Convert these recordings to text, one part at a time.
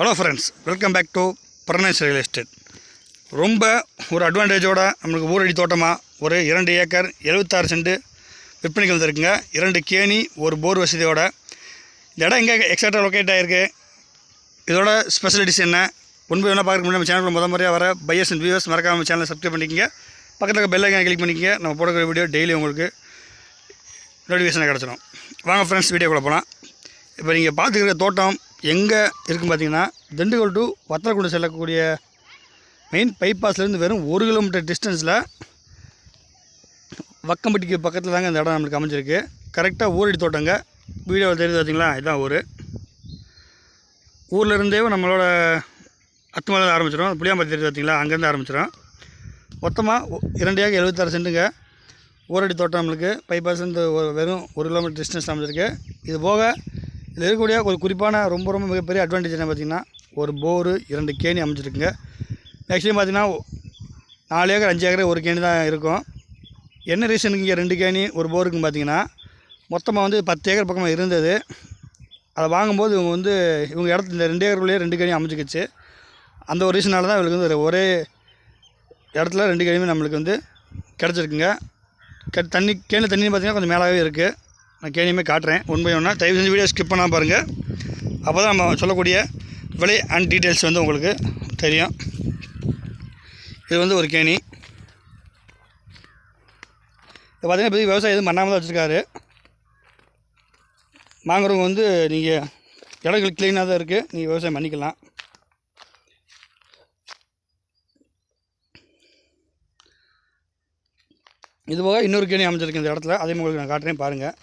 Hello friends welcome back to Barnes real estate ரொம்ப ஒரு அட்வான்டேஜோட நம்மளுக்கு ஊரடி தோட்டமாக ஒரு இரண்டு ஏக்கர் எழுபத்தாறு சென்ட் விற்பனைக்கு வந்திருக்குங்க. இரண்டு கேணி ஒரு போர் வசதியோட. இந்த இடம் எங்கே எக்ஸாக்டாக லொக்கேட் ஆகிருக்கு இதோட ஸ்பெஷலிட்டிஸ் என்ன? ஒன்பது என்ன பார்க்க முடியும் நம்ம சேனலில் முத முறையாக வர பையர்ஸ் அண்ட் வியூவர்ஸ் மறக்காமல் சேனலை சப்ஸ்கிரைப் பண்ணிக்கங்க. பக்கத்தில் பெல் ஐக்கான கிளிக் பண்ணிக்கங்க. நம்ம போடக்கூடிய வீடியோ டெய்லி உங்களுக்கு நோட்டிஃபிகேஷன் கிடச்சிடும் வாங்க ஃப்ரெண்ட்ஸ் வீடியோக்குள்ளே போகலாம் இப்போ நீங்கள் பார்த்துக்கிற தோட்டம் எங்கே இருக்குன்னு பார்த்தீங்கன்னா திண்டுக்கல் டு வத்தலக்குண்டு செல்லக்கூடிய மெயின் பைபாஸ்லேருந்து வெறும் ஒரு கிலோமீட்டர் டிஸ்டன்ஸில் வக்கம்பட்டிக்கு பக்கத்தில் தாங்க இந்த இடம் நம்மளுக்கு அமைஞ்சிருக்கு. கரெக்டாக ஊரடி தோட்டங்க. வீடியோவில் தெரியுது பார்த்தீங்களா இதுதான் ஊர். ஊரில் இருந்தே நம்மளோட அத்துமலை ஆரம்பிச்சிடும் புளியாம்பட்டி தெரியுது பார்த்தீங்களா அங்கேருந்து ஆரம்பிச்சிடும் மொத்தமாக இரண்டு எழுபத்தாறு சென்ட்டுங்க. ஊரடி தோட்டம் நம்மளுக்கு. பைபாஸ்லேருந்து வெறும் ஒரு கிலோமீட்டர் டிஸ்டன்ஸ் அமைஞ்சிருக்கு. இது போக இதில் இருக்கக்கூடிய ஒரு குறிப்பான ரொம்ப ரொம்ப மிகப்பெரிய அட்வான்டேஜ் என்ன பார்த்தீங்கன்னா ஒரு போரு இரண்டு கேணி அமைச்சிருக்குங்க ஆக்சுவலி பார்த்தீங்கன்னா நாலு ஏக்கர் அஞ்சு ஏக்கர் ஒரு கேணி தான் இருக்கும். என்ன ரீசனுக்கு இங்கே ரெண்டு கேணி ஒரு போருக்குன்னு பார்த்தீங்கன்னா மொத்தமாக வந்து பத்து ஏக்கர் பக்கமாக இருந்தது. அதை வாங்கும்போது இவங்க வந்து இவங்க இடத்துல இந்த ரெண்டு ஏக்கருக்குள்ளேயே ரெண்டு கேணி அமைச்சிக்கிச்சு அந்த ஒரு ரீசனால தான் இவங்களுக்கு வந்து ஒரே இடத்துல ரெண்டு கேணியுமே நம்மளுக்கு வந்து கிடச்சிருக்குங்க. க தண்ணி கேணி தண்ணி பார்த்திங்கன்னா கொஞ்சம் மேலாகவே இருக்குது நான் கேணியுமே காட்டுறேன். ஒன் பை ஒன்றா தயவு செஞ்சு வீடியோ ஸ்கிப் பண்ணால் பாருங்கள் அப்போ தான் நம்ம சொல்லக்கூடிய விலை அண்ட் டீட்டெயில்ஸ் வந்து உங்களுக்கு தெரியும். இது வந்து ஒரு கேணி. இது பார்த்தீங்கன்னா இப்போ விவசாயம் எதுவும் பண்ணாமல் தான் வச்சுருக்காரு. வாங்குறவங்க வந்து நீங்கள் இடங்கள் க்ளீனாக தான் இருக்குது நீங்கள் விவசாயம் பண்ணிக்கலாம். இது போக இன்னொரு கேணி அமைச்சிருக்கு இந்த இடத்துல. அதையும் உங்களுக்கு நான் காட்டுறேன் பாருங்கள்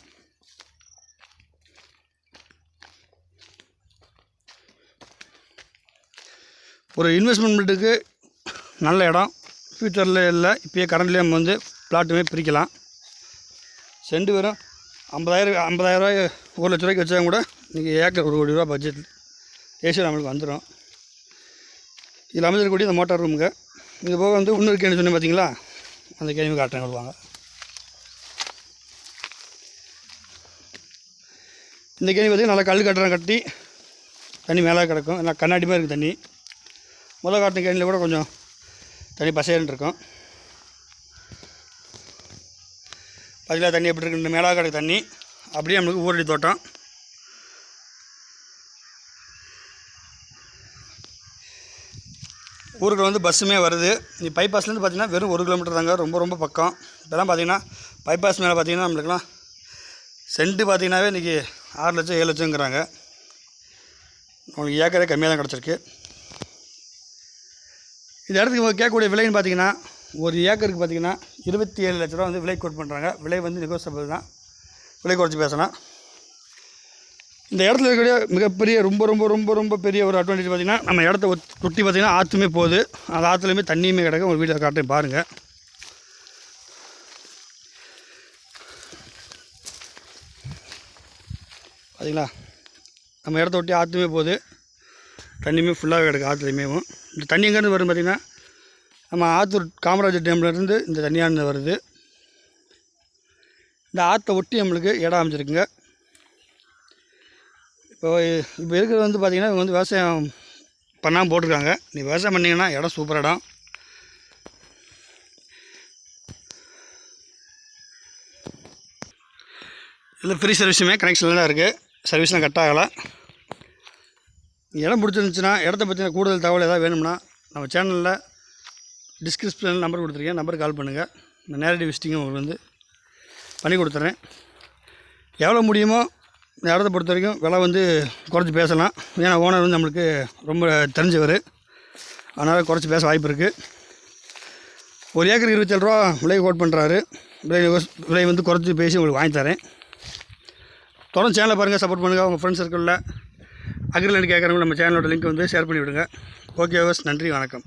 ஒரு இன்வெஸ்ட்மெண்ட்டுக்கு நல்ல இடம். ஃப்யூச்சரில் இல்லை இப்போயே கரண்ட்லேயே நம்ம வந்து பிளாட்டுமே பிரிக்கலாம். செண்டு வெறும் ஐம்பதாயிரம் ஐம்பதாயிரரூவாய் ஒரு லட்ச ரூபாய்க்கு வச்சா கூட நீங்கள் ஏக்கர் ஒரு கோடி ரூபா பட்ஜெட் ஏசி நம்மளுக்கு வந்துடும் இதில் அமைஞ்சிருக்கக்கூடிய இந்த மோட்டார் ரூமுங்க இது போக வந்து இன்னொரு கேணி சொன்னேன் பார்த்தீங்களா அந்த கேள்வி காட்டுறேன் சொல்லுவாங்க இந்த கேணி பார்த்திங்கன்னா நல்லா கல் கட்டுறம் கட்டி தண்ணி மேலே கிடக்கும். நல்லா கண்ணாடி மாதிரி இருக்குது தண்ணி. முதல் காட்டின கேணியில் கூட கொஞ்சம் தண்ணி பசையன்னு இருக்கும் பதிலாக தண்ணி எப்படி இருக்கு மேலே கிடக்கு தண்ணி அப்படியே நம்மளுக்கு ஊரடி தோட்டம். ஊருக்கு வந்து பஸ்ஸுமே வருது. நீ பைபாஸ்லேருந்து பார்த்தீங்கன்னா வெறும் ஒரு கிலோமீட்டர் தாங்க ரொம்ப ரொம்ப பக்கம். இப்போலாம் பார்த்தீங்கன்னா பைபாஸ் மேலே பார்த்தீங்கன்னா நம்மளுக்குலாம் சென்ட்டு பார்த்திங்கனாவே இன்றைக்கி ஆறு லட்சம் ஏழு லட்சங்கிறாங்க உங்களுக்கு ஏக்கரே கம்மியாக தான் கிடச்சிருக்கு. இந்த இடத்துக்கு கேட்கக்கூடிய விலைன்னு பார்த்தீங்கன்னா ஒரு ஏக்கருக்கு பார்த்தீங்கன்னா இருபத்தி ஏழு லட்ச ரூபா வந்து விலை கோட் பண்ணுறாங்க விலை வந்து நெகோசியபிள் தான். விலை குறைச்சி பேசலாம். இந்த இடத்துல இருக்கக்கூடிய மிகப்பெரிய ரொம்ப ரொம்ப ரொம்ப ரொம்ப பெரிய ஒரு அட்வான்டேஜ் பார்த்திங்கன்னா நம்ம இடத்த ஒட்டி சுற்றி பார்த்திங்கன்னா ஆற்றுமே போகுது. அந்த ஆற்றுலையுமே தண்ணியுமே கிடக்கும் ஒரு வீடியோ காட்டையும் பாருங்கள் பார்த்தீங்களா நம்ம இடத்த ஒட்டி ஆற்றுமே போகுது. தண்ணியுமே ஃபுல்லாகவே கிடக்கு ஆற்றுலையுமேவும் இந்த தண்ணி எங்கேருந்து வரும் பார்த்திங்கன்னா நம்ம ஆத்தூர் காமராஜர் டேம்லேருந்து இந்த தண்ணியானது வருது. இந்த ஆற்றை ஒட்டி நம்மளுக்கு இடம் அமைச்சிருக்குங்க இப்போ இப்போ இருக்கிறது வந்து பார்த்திங்கன்னா இவங்க வந்து விவசாயம் பண்ணாமல் போட்டிருக்காங்க. நீ விவசாயம் பண்ணிங்கன்னா இடம் சூப்பர் இடம். இதில் ஃப்ரீ சர்வீஸுமே கனெக்ஷனில் தான் இருக்குது சர்வீஸ்லாம் கட் ஆகலை. இடம் பிடிச்சிருந்துச்சுன்னா இடத்த பற்றின கூடுதல் தகவல் ஏதாவது வேணும்னா நம்ம சேனலில் டிஸ்கிரிப்ஷனில் நம்பர் கொடுத்துருக்கேன். நம்பருக்கு கால் பண்ணுங்கள் நான் நேரடி விசிட்டிங்கும் உங்களுக்கு வந்து பண்ணி கொடுத்துட்றேன் எவ்வளோ முடியுமோ இந்த இடத்த பொறுத்த வரைக்கும் விலை வந்து குறைச்சி பேசலாம். ஏன்னா ஓனர் வந்து நம்மளுக்கு ரொம்ப தெரிஞ்சவர். அதனால் குறைச்சி பேச வாய்ப்பு இருக்குது ஒரு ஏக்கர் இருபத்தேழு ரூபா விலை கோட் பண்ணுறாரு விலை விலை வந்து குறைச்சி பேசி உங்களுக்கு வாங்கி தரேன். தொடர்ந்து சேனலை பாருங்கள் சப்போர்ட் பண்ணுங்கள் உங்கள் ஃப்ரெண்ட்ஸ் சர்க்கிளில் அக்ரிலேண்ட் கேட்குறவங்க நம்ம சேனலோட லிங்க் வந்து ஷேர் பண்ணிவிடுங்க. ஓகே வஸ் நன்றி வணக்கம்.